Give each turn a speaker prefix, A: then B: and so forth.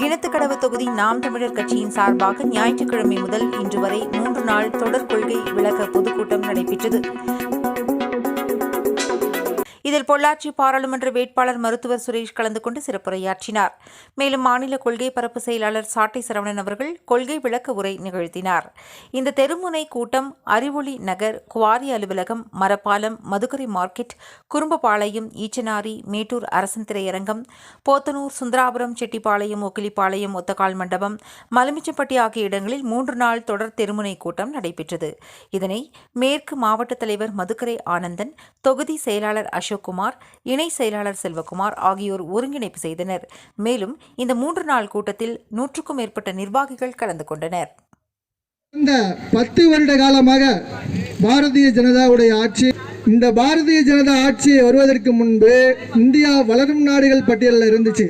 A: கிணத்துக்கடவு தொகுதி நாம் தமிழர் கட்சியின் சார்பாக ஞாயிற்றுக்கிழமை முதல் இன்று வரை மூன்று நாள் தொடர் கொள்கை விளக்க பொதுக்கூட்டம் நடைபெற்றது. இதில் பொள்ளாச்சி பாராளுமன்ற வேட்பாளர் மருத்துவர் சுரேஷ் கலந்து கொண்டு சிறப்புரையாற்றினார். மேலும் மாநில கொள்கை பரப்பு செயலாளர் சாட்டை சரவணன் அவர்கள் கொள்கை விளக்க உரை நிகழ்த்தினார். இந்த தெருமுனை கூட்டம் அறிவொளி நகர் குவாரி அலுவலகம் மரப்பாலம் மதுக்கரை மார்க்கெட் குறும்பபாளையம் ஈச்சனாரி மேட்டூர் அரசன் திரையரங்கம் போத்தனூர் சுந்தராபுரம் செட்டிப்பாளையம் ஒக்கிலிப்பாளையம் ஒத்தக்கால் மண்டபம் மலுமிச்சம்பட்டி ஆகிய இடங்களில் மூன்று நாள் தொடர் தெருமுனை கூட்டம் நடைபெற்றது. இதனை மேற்கு மாவட்ட தலைவர் மதுக்கரை ஆனந்தன் தொகுதி செயலாளர் அசோக் அசோக்குமார் இணை செயலாளர் செல்வகுமார் ஆகியோர் ஒருங்கிணைப்பு செய்தனர். மேலும் இந்த மூன்று நாள் கூட்டத்தில் நூற்றுக்கும் மேற்பட்ட நிர்வாகிகள் கலந்து கொண்டனர்.
B: இந்த பத்து வருட காலமாக பாரதிய ஜனதாவுடைய ஆட்சி இந்த பாரதிய ஜனதா ஆட்சி வருவதற்கு முன்பு இந்தியா வளரும் நாடுகள் பட்டியலில் இருந்துச்சு.